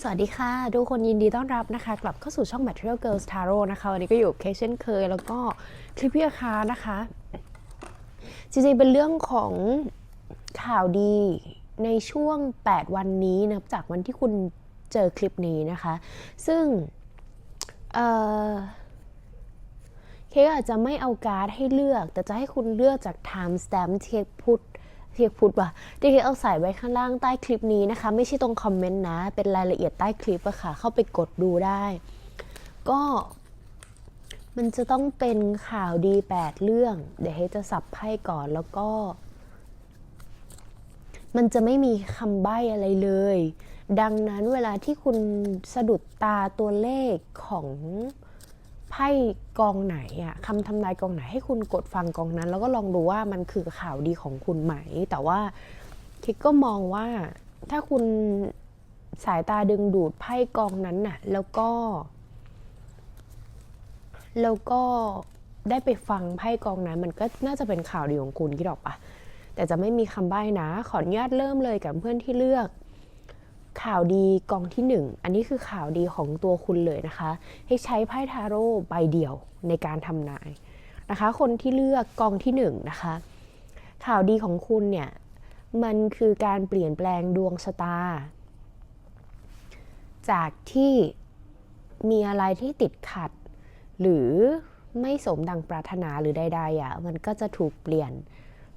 สวัสดีค่ะ ทุกคนยินดีต้อนรับนะคะ กลับเข้าสู่ช่อง Material Girls Tarot นะคะ วันนี้ก็อยู่เคสเช่นเคย แล้วก็คลิปพี่อาคานะคะ จริงๆ เป็นเรื่องของข่าวดีในช่วง 8 วันนี้นะจากวันที่คุณเจอคลิปนี้นะคะ ซึ่งเออเคอาจจะไม่เอาการ์ดให้เลือก แต่จะให้คุณเลือกจาก time stamp ที่พูด ที่เคกพูดว่าที่เคกเอาใส่ไว้ข้างล่างใต้คลิปนี้นะคะ ไม่ใช่ตรงคอมเมนต์นะ เป็นรายละเอียดใต้คลิปอะค่ะ เข้าไปกดดูได้ ก็มันจะต้องเป็นข่าวดี8เรื่อง เดี๋ยวเฮจะสับไพ่ก่อนแล้วก็ มันจะไม่มีคำใบ้อะไรเลย ดังนั้นเวลาที่คุณสะดุดตาตัวเลขของ ไพ่กองไหนอะคำทำนายกองไหนให้คุณกดฟังกองนั้น แล้วก็ลองดูว่ามันคือข่าวดีของคุณไหม แต่ว่าคิดก็มองว่าถ้าคุณสายตาดึงดูดไพ่กองนั้นน่ะ แล้วก็ แล้วก็ได้ไปฟังไพ่กองนั้น มันก็น่าจะเป็นข่าวดีของคุณคิดออกปะแต่จะไม่มีคำใบ้นะ ขออนุญาตเริ่มเลยกับเพื่อนที่เลือก ข่าวดีกองที่หนึ่งอันนี้คือข่าวดีของตัวคุณเลยนะคะ ให้ใช้ไพ่ทาโร่ใบเดียวในการทำนายนะคะ คนที่เลือกกองที่หนึ่งนะคะ ข่าวดีของคุณเนี่ย มันคือการเปลี่ยนแปลงดวงชะตา จากที่มีอะไรที่ติดขัด หรือไม่สมดังปรารถนาหรือใดๆอะมันก็จะถูกเปลี่ยน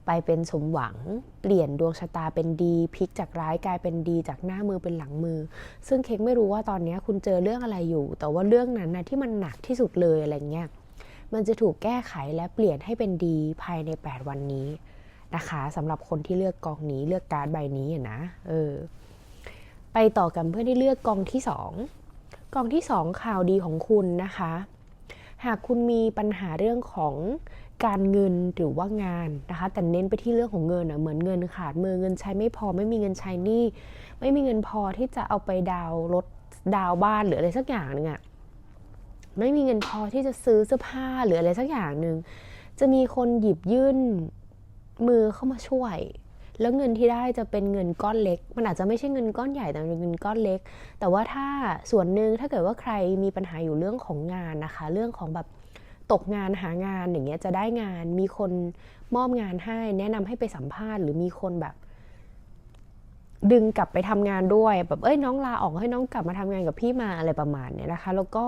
ไปเป็นสมหวัง เปลี่ยนดวงชะตาเป็นดีพลิกจากร้ายกลายเป็นดีจากหน้ามือเป็นหลังมือ ซึ่งเค้กไม่รู้ว่าตอนนี้คุณเจอเรื่องอะไรอยู่ แต่ว่าเรื่องนั้นนะที่มันหนักที่สุดเลยอะไรเงี้ยมันจะถูกแก้ไขและเปลี่ยนให้เป็นดีภายใน 8 วันนี้นะคะสำหรับคนที่เลือกกองนี้เลือกการ์ดใบนี้นะเออไปต่อกันเพื่อนที่เลือกกองที่ 2 กองที่ 2 ข่าวดีของคุณนะคะ หากคุณมีปัญหาเรื่องของ การเงินหรือว่างานนะคะ แต่เน้นไปที่เรื่องของเงินอะเหมือนเงินขาดมือเงินใช้ไม่พอไม่มีเงินใช้หนี้ไม่มีเงินพอที่จะเอาไปดาวรถดาวบ้านหรืออะไรสักอย่างหนึ่งอะไม่มีเงินพอที่จะซื้อเสื้อผ้าหรืออะไรสักอย่างหนึ่งจะมีคนหยิบยื่นมือเข้ามาช่วย แล้วเงินที่ได้จะเป็นเงินก้อนเล็ก มันอาจจะไม่ใช่เงินก้อนใหญ่แต่เป็นเงินก้อนเล็ก แต่ว่าถ้าส่วนหนึ่งถ้าเกิดว่าใครมีปัญหาอยู่เรื่องของงานนะคะ เรื่องของแบบ ตกงานหางานอย่างเงี้ยจะได้งานมีคนมอบงานให้ แนะนำให้ไปสัมภาษณ์หรือมีคนแบบ ดึงกลับไปทำงานด้วยแบบเอ้ยน้องลาออกให้น้องกลับมาทำงานกับพี่มาอะไรประมาณเนี้ยนะคะ แล้วก็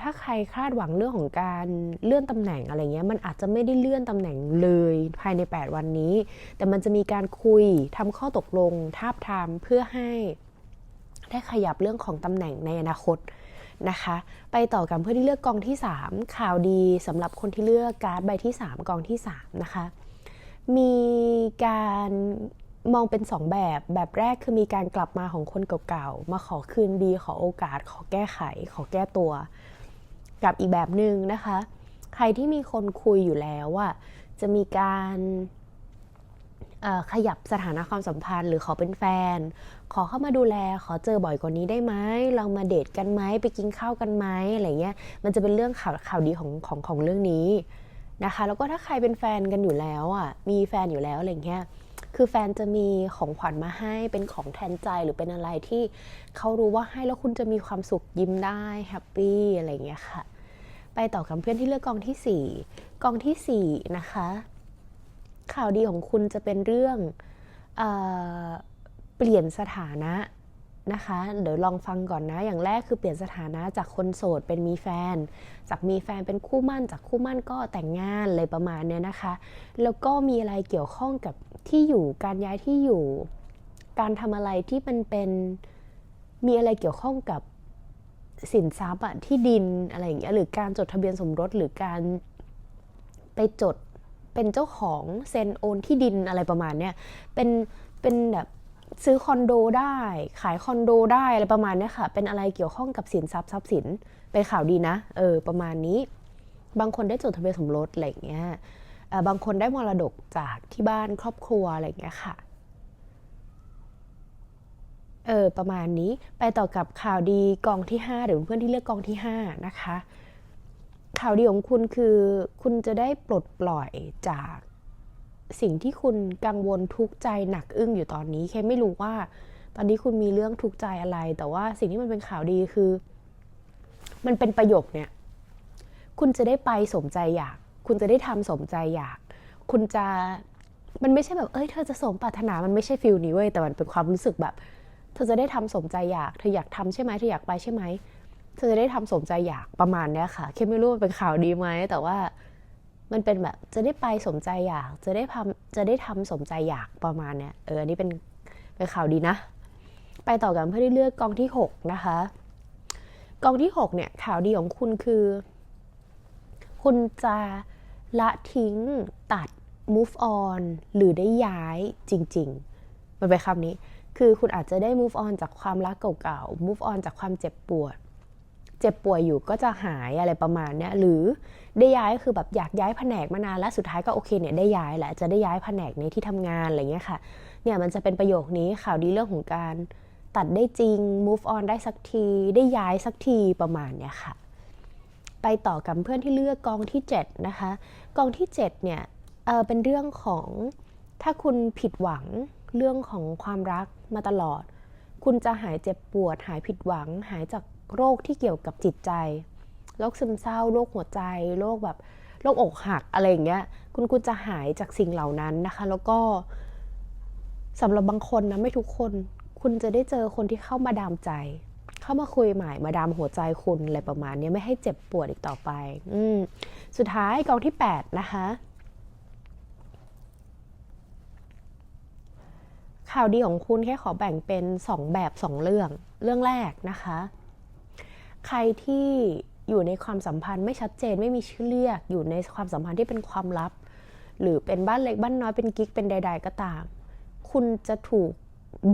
ถ้าใครคาดหวังเรื่องของการเลื่อนตำแหน่งอะไรเงี้ยมันอาจจะไม่ได้เลื่อนตำแหน่งเลยภายใน 8 วันนี้ แต่มันจะมีการคุยทำข้อตกลงทาบทามเพื่อให้ได้ขยับเรื่องของตำแหน่งในอนาคต นะคะ ไปต่อกันเพื่อที่เลือกกองที่ 3 ข่าวดีสำหรับคนที่เลือกการ์ดใบที่ 3 กองที่ 3 นะคะ มีการมองเป็น 2 แบบแบบแรกคือมีการกลับมาของคนเก่าๆ มาขอคืนดีขอโอกาส ขอแก้ไข ขอแก้ตัว กับอีกแบบหนึ่งนะคะ ใครที่มีคนคุยอยู่แล้วอะจะมีการ ขยับสถานะความสัมพันธ์ หรือขอเป็นแฟน ขอเข้ามาดูแล ขอเจอบ่อยกว่านี้ได้ไหมเรามาเดทกันไหมไปกินข้าวกันไหมอะไรเงี้ยมันจะเป็นเรื่องข่าวข่าวดีของของของเรื่องนี้นะคะแล้วก็ถ้าใครเป็นแฟนกันอยู่แล้วอะมีแฟนอยู่แล้วอะไรเงี้ยคือแฟนจะมีของขวัญมาให้เป็นของแทนใจหรือเป็นอะไรที่เขารู้ว่าให้แล้วคุณจะมีความสุขยิ้มได้แฮปปี้อะไรเงี้ยค่ะไปต่อกับเพื่อนที่เลือกกองที่ 4 กองทีสี่4 นะคะ ข่าวดีของคุณจะเป็นเรื่องเอเปลี่ยนสถานะนะคะ เดี๋ยวลองฟังก่อนนะ อย่างแรกคือเปลี่ยนสถานะจากคนโสดเป็นมีแฟน จากมีแฟนเป็นคู่มั่น จากคู่มั่นก็แต่งงานอะไรประมาณเนี้ยนะคะ แล้วก็มีอะไรเกี่ยวข้องกับที่อยู่ การย้ายที่อยู่ การทำอะไรที่มันเป็นมีอะไรเกี่ยวข้องกับสินทรัพย์ที่ดินอะไรอย่างเงี้ย หรือการจดทะเบียนสมรสหรือการไปจด เป็นเจ้าของเซ็นโอนที่ดินอะไรประมาณเนี้ยเป็นเป็นแบบซื้อคอนโดได้ ขายคอนโดได้อะไรประมาณเนี้ยค่ะ เป็นอะไรเกี่ยวข้องกับสินทรัพย์ทรัพย์สินเป็นข่าวดีนะ เออ ประมาณนี้ บางคนได้จดทะเบียนสมรสอะไรอย่างเงี้ยบางคนได้มรดกจากที่บ้านครอบครัวอะไรอย่างเงี้ยค่ะ เออ ประมาณนี้ ไปต่อกับข่าวดีกองที่ 5 หรือเพื่อนที่เลือกกองที่ 5 นะคะ ข่าวดีของคุณคือคุณจะได้ปลดปล่อยจากสิ่งที่คุณกังวลทุกข์ใจหนักอึ้งอยู่ตอนนี้แค่ไม่รู้ว่า ตอนนี้คุณมีเรื่องทุกข์ใจอะไร แต่ว่าสิ่งที่มันเป็นข่าวดีคือ มันเป็นประโยคเนี่ย คุณจะได้ไปสมใจอยาก คุณจะได้ทำสมใจอยาก คุณจะมันไม่ใช่แบบเอ้ยเธอจะสมปรารถนามันไม่ใช่ฟิลนี้เว้ยแต่มันเป็นความรู้สึกแบบ เธอจะได้ทำสมใจอยาก เธออยากทำใช่ไหมเธออยากไปใช่ไหม เธอจะได้ทำสมใจอยากประมาณเนี้ยค่ะแค่ไม่รู้มันเป็นข่าวดีไหมแต่ว่ามันเป็นแบบจะได้ไปสมใจอยาก จะได้ทำจะได้ทำสมใจอยากประมาณเนี้ยเอออันนี้เป็นเป็นข่าวดีนะ ไปต่อกันเพื่อที่เลือกกองที่ 6 นะคะ กองที่ 6 เนี่ยข่าวดีของคุณคือ คุณจะละทิ้งตัด move on หรือได้ย้ายจริง ๆ มันเป็นคำนี้ คือคุณอาจจะได้ move on จากความรักเก่าๆ move on จากความเจ็บปวด เจ็บป่วยอยู่ก็จะหายอะไรประมาณเนี้ยหรือได้ย้ายคือแบบอยากย้ายแผนกมานานแล้วสุดท้ายก็โอเคเนี่ยได้ย้ายแหละจะได้ย้ายแผนกในที่ทำงานอะไรเงี้ยค่ะเนี่ยมันจะเป็นประโยคนี้ข่าวดีเรื่องของการตัดได้จริง move on ได้สักที ได้ย้ายสักทีประมาณเนี้ยค่ะ ไปต่อกับเพื่อนที่เลือกกองที่ 7 นะคะ กองที่ 7 เนี่ยเออเป็นเรื่องของถ้าคุณผิดหวังเรื่องของความรักมาตลอด คุณจะหายเจ็บปวด หายผิดหวัง หายจาก โรคที่เกี่ยวกับจิตใจ โรคซึมเศร้า โรคหัวใจ โรคแบบโรคอกหักอะไรอย่างเงี้ย คุณคุณจะหายจากสิ่งเหล่านั้นนะคะ แล้วก็สำหรับบางคนนะไม่ทุกคน คุณจะได้เจอคนที่เข้ามาดามใจ เข้ามาคุยใหม่มาดามหัวใจคุณอะไรประมาณนี้ไม่ให้เจ็บปวดอีกต่อไป อืสุดท้ายกองที่ 8 นะคะ ข่าวดีของคุณแค่ขอแบ่งเป็น 2 แบบ 2 เรื่อง เรื่องแรกนะคะ ใครที่อยู่ในความสัมพันธ์ไม่ชัดเจนไม่มีชื่อเรียก อยู่ในความสัมพันธ์ที่เป็นความลับ หรือเป็นบ้านเล็กบ้านน้อยเป็นกิ๊กเป็นใด ๆ ก็ตาม คุณจะถูก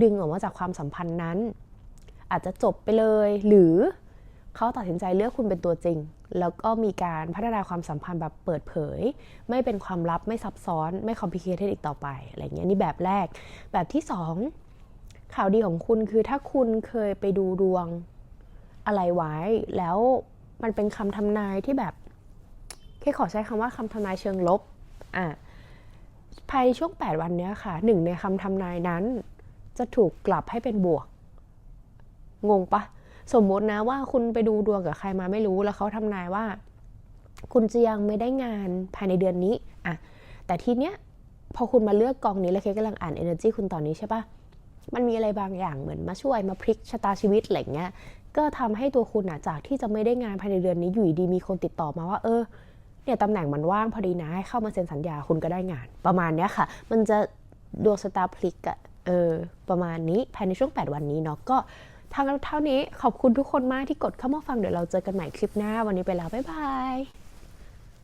ดึงออกมาจากความสัมพันธ์นั้น อาจจะจบไปเลย หรือเขาตัดสินใจเลือกคุณเป็นตัวจริง แล้วก็มีการพัฒนาความสัมพันธ์แบบเปิดเผย ไม่เป็นความลับไม่ซับซ้อนไม่คอมพิเคทอีกต่อไปอะไรเงี้ยนี่แบบแรก แบบที่สองข่าวดีของคุณคือถ้าคุณเคยไปดูดวง อะไรไว้ แล้วมันเป็นคำทำนายที่แบบแค่ขอใช้คำว่าคำทำนายเชิงลบอะภายในช่วง 8 วันเนี้ยค่ะหนึ่งในคำทำนายนั้น จะถูกกลับให้เป็นบวก งงปะสมมตินะว่าคุณไปดูดวงกับใครมาไม่รู้แล้วเขาทำนายว่า คุณจะยังไม่ได้งานภายในเดือนนี้อะแต่ทีเนี้ยพอคุณมาเลือกกองนี้แล้วเคกำลังอ่าน energy คุณตอนนี้ใช่ปะมันมีอะไรบางอย่างเหมือนมาช่วยมาพลิกชะตาชีวิตอะไรเงี้ย ก็ทำให้ตัวคุณอะจากที่จะไม่ได้งานภายในเดือนนี้อยู่ดีมีคนติดต่อมาว่า เออเนี่ยตำแหน่งมันว่างพอดีนะให้เข้ามาเซ็นสัญญาคุณก็ได้งาน ประมาณเนี้ยค่ะ มันจะดวงสตาร์พลิกอะเออประมาณนี้ภายในช่วง 8 วันนี้เนาะก็ทางเท่านี้ขอบคุณทุกคนมากที่กดเข้ามาฟังเดี๋ยวเราเจอกันใหม่คลิปหน้าวันนี้ไปแล้วบ๊ายบาย